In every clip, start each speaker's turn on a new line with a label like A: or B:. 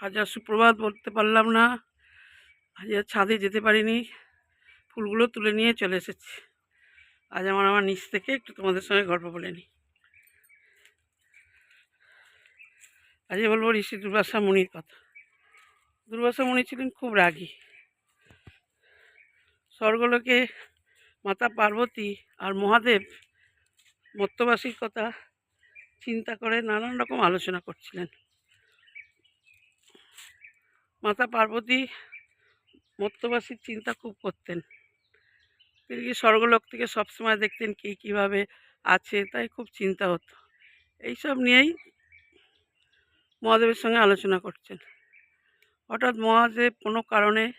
A: আজ আর সুপ্রভাত বলতে পারলাম না। আজ আর ছাদে যেতে পারিনি। ফুলগুলো তুলে নিয়ে চলে এসেছি। আজ আমার আমার নিচ থেকে একটু তোমাদের সঙ্গে গল্প বলে নিই। আজকে বলব ঋষি দুর্বাসা মুনির কথা। দুর্বাসা মুনি ছিলেন খুব রাগী। স্বর্গলোকে মাতা পার্বতী আর মহাদেব মত্তবাসীর কথা চিন্তা করে নানান রকম আলোচনা করছিলেন। মাতা পার্বতী মত্তবাসীর চিন্তা খুব করতেন। তিনি কি স্বর্গলোক থেকে সবসময় দেখতেন কে কীভাবে আছে, তাই খুব চিন্তা হতো। এইসব নিয়েই মহাদেবের সঙ্গে আলোচনা করছেন। হঠাৎ মহাদেব কোনো কারণে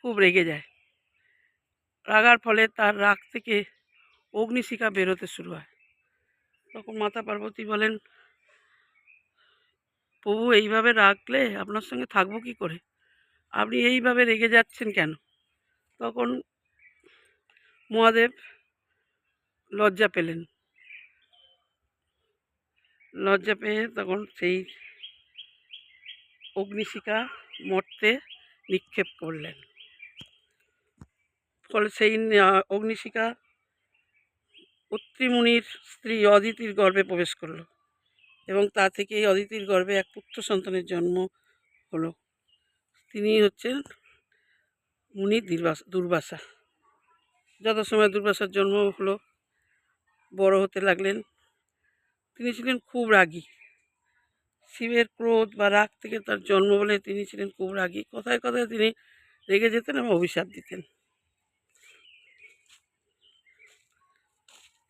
A: খুব রেগে যায়। রাগার ফলে তার রাগ থেকে অগ্নিশিখা বেরোতে শুরু হয়। তখন মাতা পার্বতী বলেন প্রভু, এইভাবে রাখলে আপনার সঙ্গে থাকব কি করে? আপনি এইভাবে রেগে যাচ্ছেন কেন? তখন মহাদেব লজ্জা পেলেন। লজ্জা পেয়ে তখন সেই অগ্নিশিখা মর্তে নিক্ষেপ করলেন। ফলে সেই অগ্নিশিখা অত্রিমুনির স্ত্রী অদিতির গর্ভে প্রবেশ করল। এবং তা থেকেই অদিতির গর্ভে এক পুত্র সন্তানের জন্ম হলো। তিনি হচ্ছেন মুনি দুর্বাস যত সময় দুর্বাসার জন্ম হলো, বড় হতে লাগলেন, তিনি ছিলেন খুব রাগী। শিবের ক্রোধ বা রাগ থেকে তার জন্ম বলে তিনি ছিলেন খুব রাগী। কথায় কথায় তিনি রেগে যেতেন এবং অভিশাপ দিতেন।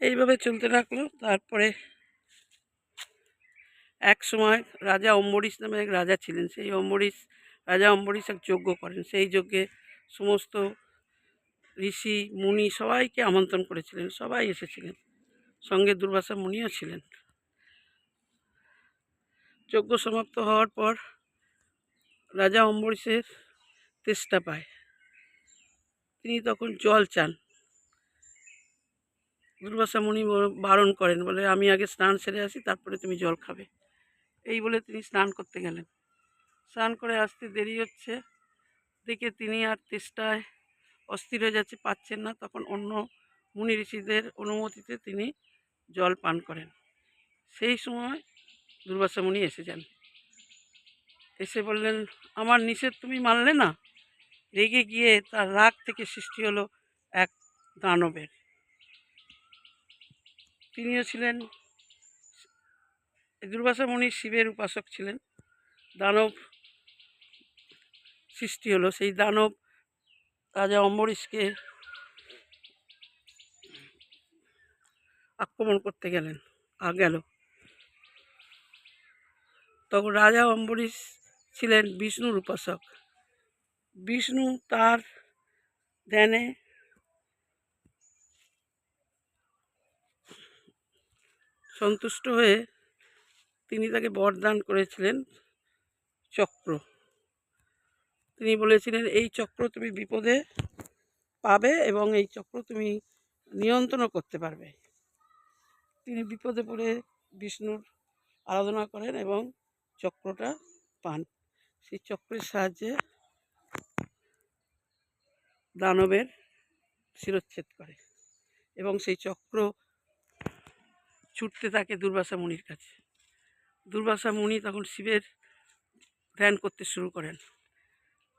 A: এইভাবে চলতে থাকল তারপরে এক সময় রাজা অম্বরীশ নামে এক রাজা ছিলেন। সেই অম্বরীশ, রাজা অম্বরীশ এক যজ্ঞ করেন। সেই যজ্ঞে সমস্ত ঋষি, মুনি সবাইকে আমন্ত্রণ করেছিলেন। সবাই এসেছিলেন। সঙ্গে দুর্বাসা মুনিও ছিলেন। যজ্ঞ সমাপ্ত হওয়ার পর রাজা অম্বরীশের তেষ্টা পায়। তিনি তখন জল চান। দুর্বাসা মুনি বারণ করেন, বলে, আমি আগে স্নান সেরে আসি, তারপরে তুমি জল খাবে। এই বলে তিনি স্নান করতে গেলেন। স্নান করে আসতে দেরি হচ্ছে। দেখে তিনি আর তেষ্টায় অস্থির হয়ে যাচ্ছে, পাচ্ছেন না। তখন অন্য মুনি ঋষিদের অনুমতিতে তিনি জল পান করেন। সেই সময় দুর্বাসা মুনি এসে যান। এসে বললেন, আমার নিষেধ তুমি মানলে না? রেগে গিয়ে তার রাগ থেকে সৃষ্টি হলো এক দানবের। তিনিও ছিলেন দুর্বাসা মুনি শিবের উপাসক ছিলেন। দানব সৃষ্টি হলো। সেই দানব রাজা অম্বরীশকে আক্রমণ করতে গেলেন, আ গেল। তখন রাজা অম্বরীশ ছিলেন বিষ্ণুর উপাসক। বিষ্ণু তার ধ্যানে সন্তুষ্ট হয়ে তিনি তাকে বরদান করেছিলেন চক্র। তিনি বলেছিলেন, এই চক্র তুমি বিপদে পাবে এবং এই চক্র তুমি নিয়ন্ত্রণও করতে পারবে। তিনি বিপদে পড়ে বিষ্ণুর আরাধনা করেন এবং চক্রটা পান। সেই চক্রের সাহায্যে দানবের শিরচ্ছেদ করে এবং সেই চক্র ছুটতে থাকে দুর্বাসা মুনির কাছে। দুর্বাসা মুনি তখন শিবের ধ্যান করতে শুরু করেন।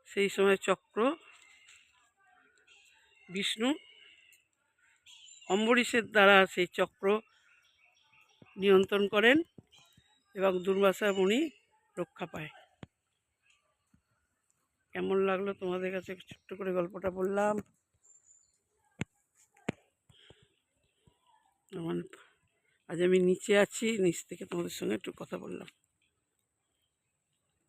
A: সেই সময় চক্র, বিষ্ণু, অম্বরীশের দ্বারা সেই চক্র নিয়ন্ত্রণ করেন এবং দুর্বাসা মুনি রক্ষা পায়। কেমন লাগল তোমাদের কাছে? ছোট্ট করে গল্পটা বললাম। আমার আজ আমি নিচে আছি নিচ থেকে তোমাদের সঙ্গে একটু কথা বললাম।